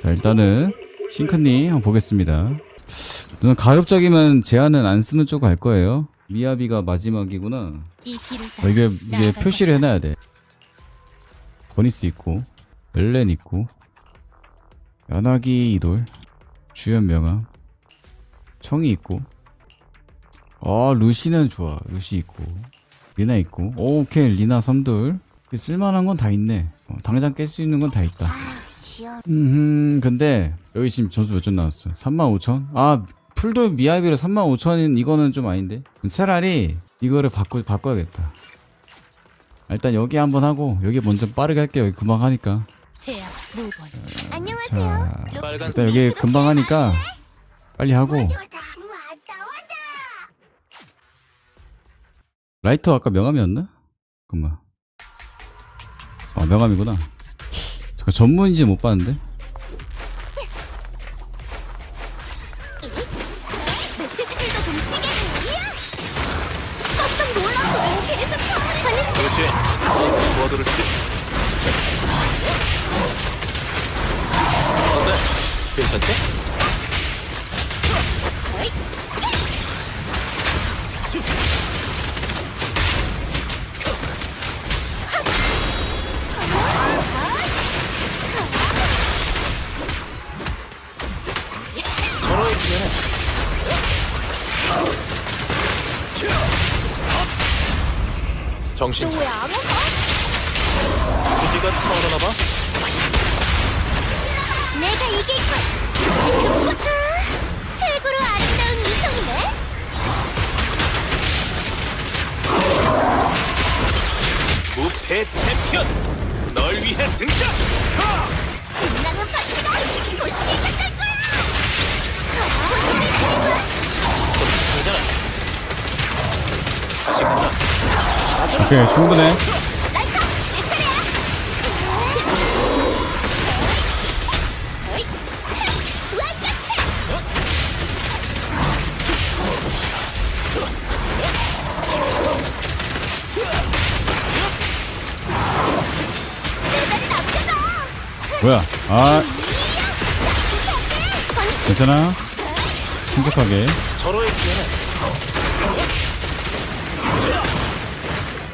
자 일단은 싱크님 한번 보겠습니다. 저는 가급적이면 제한은 안 쓰는 쪽 갈 거예요. 미야비가 마지막이구나. 어, 이게, 이게 표시를. 해놔야 돼. 버니스 있고 멜렌 있고 연하기 이돌 주연 명함 청이 있고. 아 루시는 좋아. 루시 있고 리나 있고. 오, 오케이 리나 섬돌 쓸만한 건 다 있네. 어, 당장 깰 수 있는 건 다 있다. 시원. 음 근데 여기 지금 점수 몇 점 나왔어 35,000? 아 풀돌 미아비로 35,000인 이거는 좀 아닌데? 차라리 이거를 바꿔, 바꿔야겠다. 일단 여기 한번 하고 여기 먼저 빠르게 할게요. 여기 금방 하니까. 무번. 자 일단 여기 금방 하니까 빨리 하고. 라이터 아까 명함이었나? 잠깐만 아 명함이구나 잠깐 전문인지 못 봤는데? 괜찮지? 정신 왜안 와? 부지가 타오르나 봐. 내가 이길 거야. 아, 최고로 아름다운 이성이네. 무패 챔피언 널 위해 등장. 신나는 파티가 곧 시작할 거야. 괜찮아. 다시 간다. 오케이 충분해. 뭐야? 아. 괜찮아? 침착하게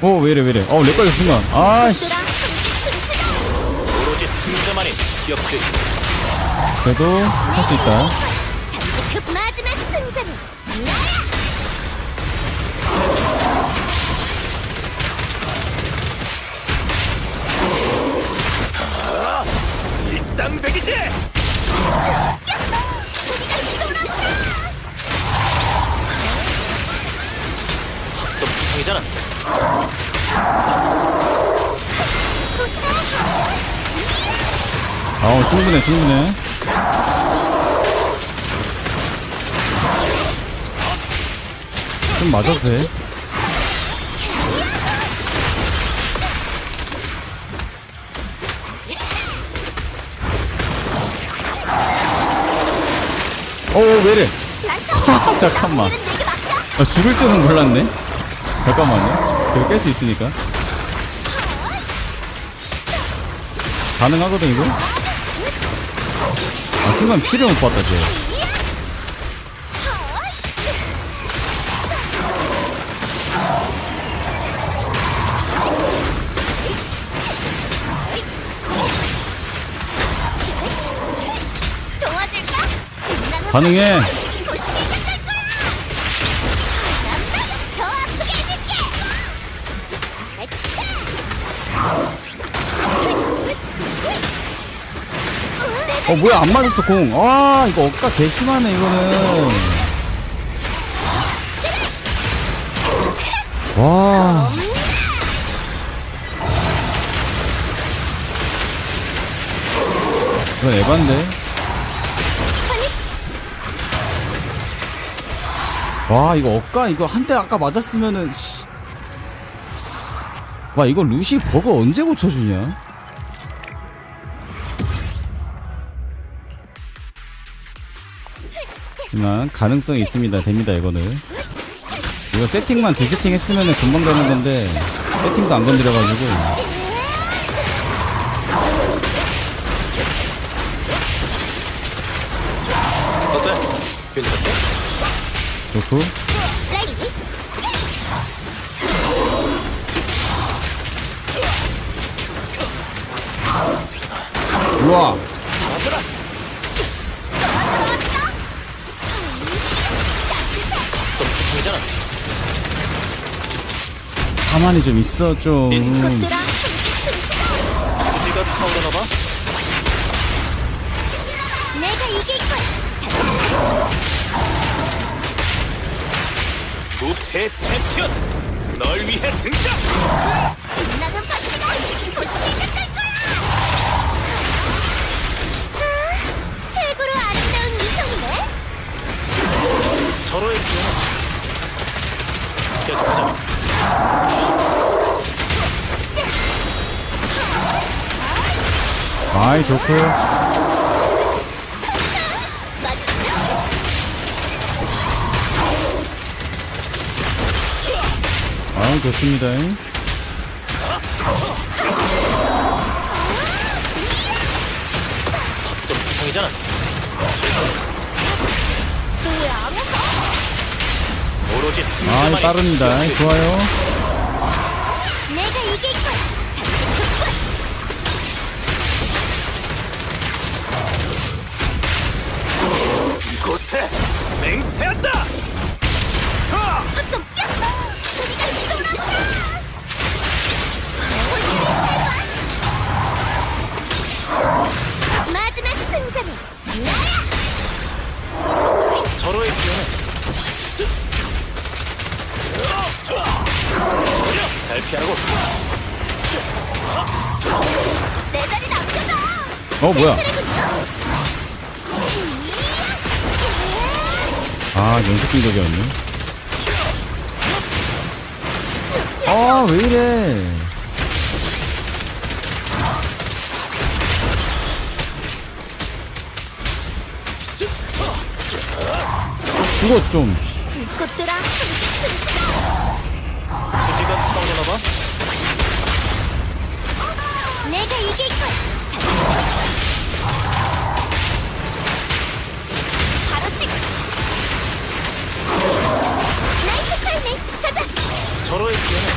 오 왜이래 왜이래. 어 렉걸려 순간 아씨. 오로지 승자만이 기억될 그래도 할 수 있다 충분해 충분해 좀 맞아도 돼 어, 왜이래? 잠깐만. 나 죽을 줄은 몰랐네. 잠깐만요. 이거 깰 수 있으니까. 가능하거든, 이거? 아, 순간 피를 못 봤다, 쟤. 가능해. 어, 뭐야, 안 맞았어, 공. 아, 이거 억까 개심하네, 이거는. 와. 이건 에반데. 와, 이거 억까, 이거 한 대 아까 맞았으면은, 씨. 와, 이거 루시 버그 언제 고쳐주냐? 모르겠지만 가능성이 있습니다. 됩니다 이거는. 이거 세팅만 디세팅 했으면 금방 되는 건데 세팅도 안 건드려가지고. 좋고. 우와 가만히 좀 있어 좀 것들아 우리가 타오르나 봐. 내가 이길 거야 무패 챔피언. 널 위해 등장. 신나는 파티가 곧 시작할 거야 아, 최고로 아름다운 미성이네 서로의 기회는 계속하자. 아이 좋고 맞죠? 아이 좋습니다 좀 부상이잖아. 오로지 아이 승자만이 빠릅니다. 좋아요 내가 이길 거야 이곳에 맹세한다. 어 뭐야? 아 연속 공격이었네. 아 왜 이래? 죽어 좀. 내가 이길 서로의 기회는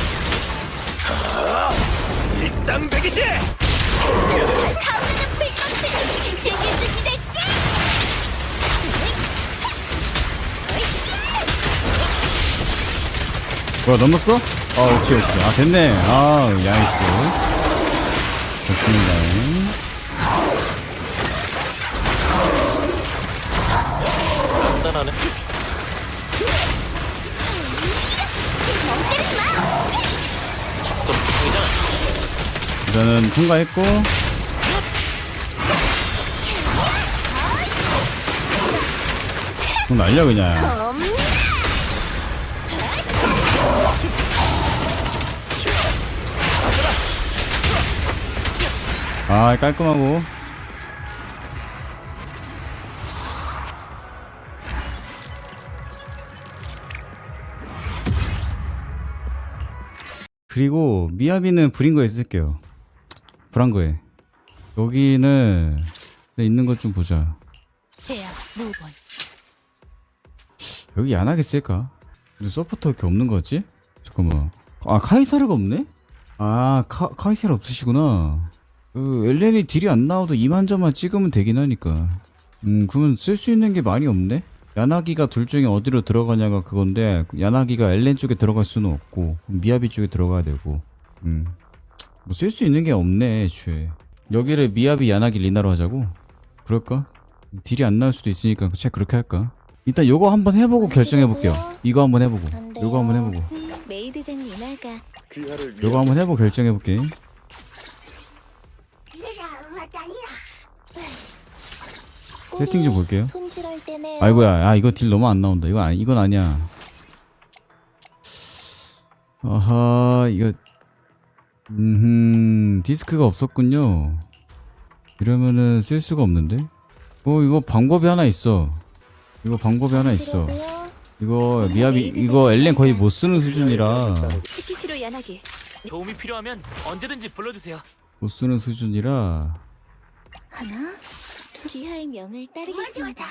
일당백이지. 불꽃을 즐길 뭐야 넘었어? 아 오케이 오케이 아 됐네 아 야이스 좋습니다 단단하네. 일단은 통과했고. 좀 날려 그냥. 엄아 깔끔하고. 그리고 미야비는 불인 거에 쓸게요 거에 여기는 있는 것 좀 보자 무번 여기 야나게 쓸까? 근데 서포터 이렇게 없는 거지? 잠깐만 아 카이사르가 없네? 아 카, 카이사르 없으시구나 그 엘렌이 딜이 안 나와도 2만 점만 찍으면 되긴 하니까 음 그러면 쓸 수 있는 게 많이 없네? 야나기가 둘 중에 어디로 들어가냐가 그건데 야나기가 엘렌 쪽에 들어갈 수는 없고 미야비 쪽에 들어가야 되고 음 뭐 쓸 수 있는 게 없네 애초에 여기를 미야비 야나기 리나로 하자고? 그럴까? 딜이 안 나올 수도 있으니까 차 그렇게 할까? 일단 요거 한번 해보고 결정해 볼게요. 이거 한번 해보고, 요거 한번 해보고, 요거 한번 해보고 결정해 볼게. 세팅 좀 볼게요. 손질할 아이고야, 아 이거 딜 너무 안 나온다. 이거 아니, 이건 아니야. 아하, 이거, 음, 디스크가 없었군요. 이러면은 쓸 수가 없는데? 어, 이거 방법이 하나 있어. 이거 방법이 하나 있어. 이거 미야비, 이거 엘렌 거의 못 쓰는 수준이라. 스키시로 야나기 도움이 필요하면 언제든지 불러주세요. 못 쓰는 수준이라 하나 기하의 명을 따르겠습니다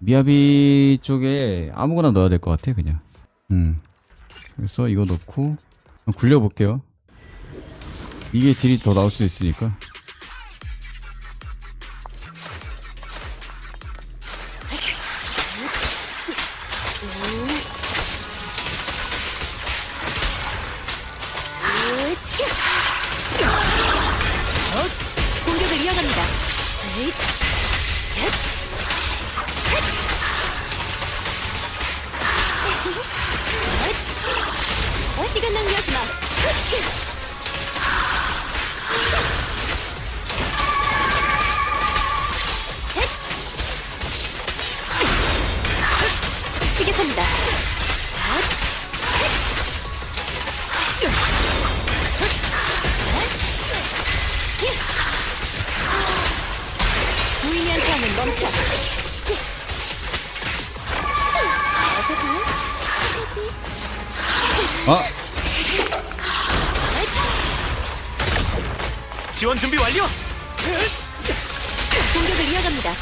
미야비 쪽에 아무거나 넣어야 될 것 같아 그냥 음 그래서 이거 넣고 굴려볼게요. 이게 딜이 더 나올 수도 있으니까 지원 준비 완료. 공격을 이어갑니다.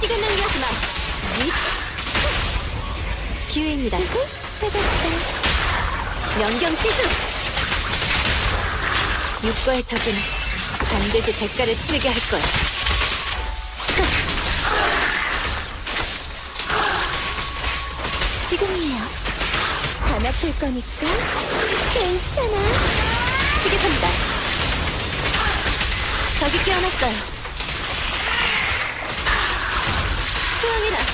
시간 낭비하지 마. 기회입니다. 찾았다. 연경 시즌. 육과의 적은 반드시 대가를 치르게 할 거야. 지금이에요. 안 아플 거니까 괜찮아. 시계합니다. 저기 깨어났어요. 소원이라.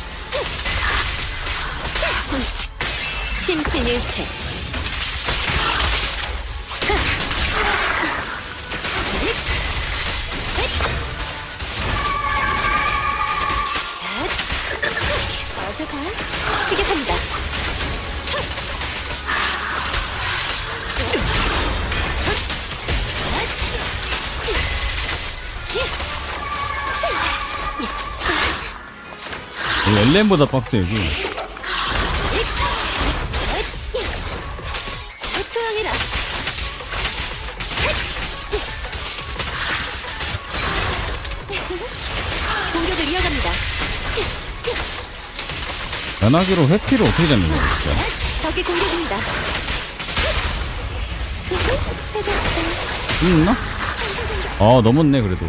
심신일체. 어서 가. 시계합니다. 엘렌보다 빡세 여기 야나기로 회피를 어떻게 잡는 거야 적의 공격입니다. 찾았다. 있나? 아 넘었네 그래도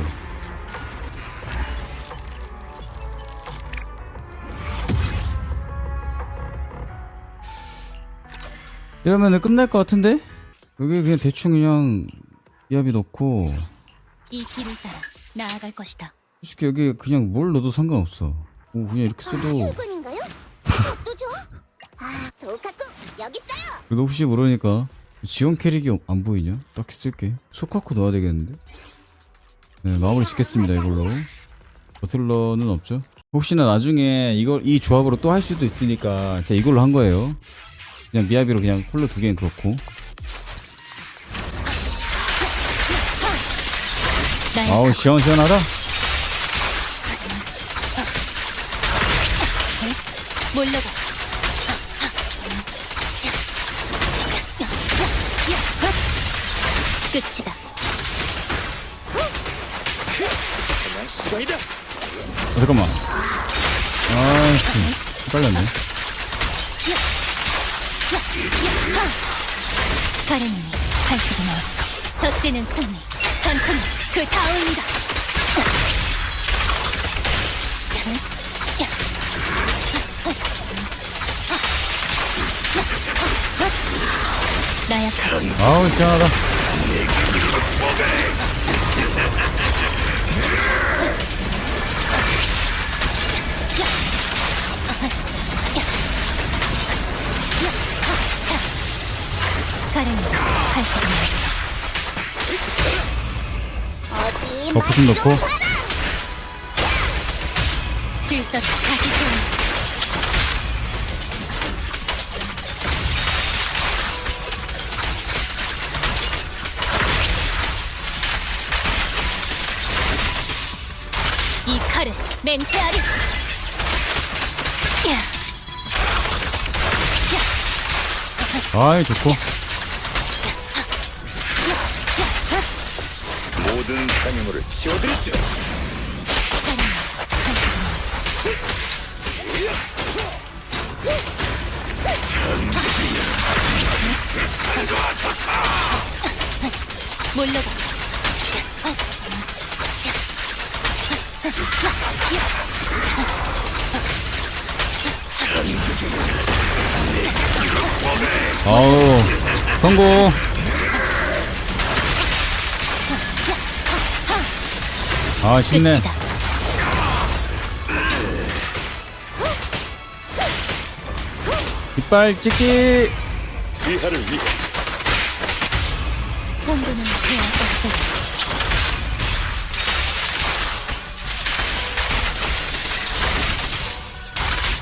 이러면은 끝날 것 같은데? 여기 그냥 대충 그냥 이합이 넣고 이 길을 따라 나아갈 것이다. 솔직히 여기 그냥 뭘 넣어도 상관없어 뭐 그냥 이렇게 써도 출근인가요? 또 줘? 아, 소카쿠 여기 있어요. 그래도 혹시 모르니까 지원 캐릭이 안 보이냐? 딱히 쓸게 소카쿠 넣어야 되겠는데? 네 마무리 짓겠습니다 이걸로 버틀러는 없죠 혹시나 나중에 이걸 이 조합으로 또 할 수도 있으니까 제가 이걸로 한 거예요 그냥 미야비로 그냥 홀로 두 개는 그렇고 아우 시원시원하다 몰라가. 끝이다. 그냥 시간이다. 어, 잠깐만 아씨 헷갈렸네 가렌님이 한식이 나왔어. 첫째는 승리. 전투는 그 다음이다. 아우 시원하다. 가려면 칼집이 나왔어. 어디 버프 좀 넣고 질서 다시 세 맹세하리. 야, 아이 좋고. 모든 장애물을 치워드릴 수 몰려 성공 아 쉽네. 이빨 찍기 위하를 위해 홍보는 해야.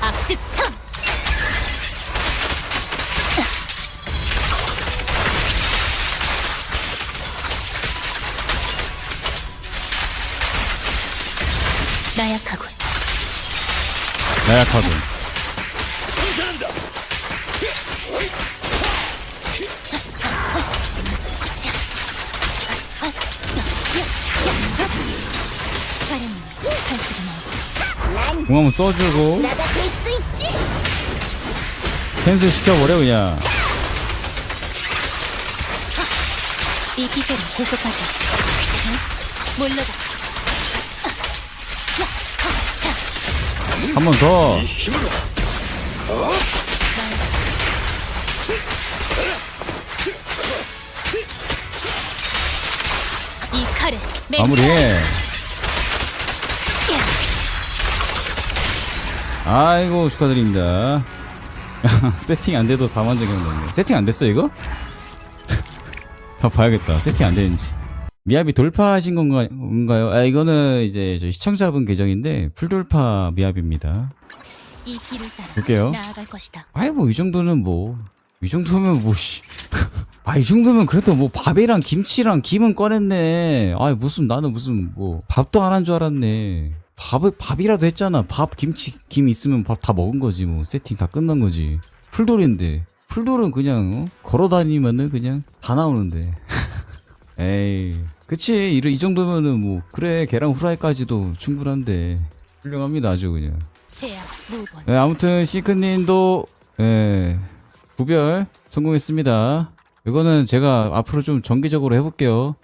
악집참. 나약하군 가려면 칼집이 나왔어. 난공 한번 써주고. 캔슬 시켜버려 그냥 이 기세를 계속하자. 응? 몰려가. 한 번 더. 맹세하리. 아이고 축하드립니다. 세팅 안 돼도 4만 정경 넘네 세팅 안 됐어 이거? 다 봐야겠다. 세팅 안 되는지 미압이 돌파하신 건가, 건가요? 아 이거는 이제 시청자분 계정인데 풀돌파 따라 볼게요. 아이 뭐 이 정도는 뭐 이 정도면 뭐씨. 아이 정도면 그래도 뭐 밥이랑 김치랑 김은 꺼냈네. 아 무슨 나는 무슨 뭐 밥도 안 한 줄 알았네. 밥을 밥이라도 했잖아. 밥 김치 김 있으면 밥 다 먹은 거지. 뭐 세팅 다 끝난 거지. 풀돌인데. 풀돌은 그냥 어? 걸어 다니면은 그냥 다 나오는데 에이 그치 이, 이 정도면은 뭐 그래 계란 후라이까지도 충분한데 훌륭합니다 아주 그냥 무번. 네, 아무튼 시크님도 예, 구별 성공했습니다. 이거는 제가 앞으로 좀 정기적으로 해볼게요.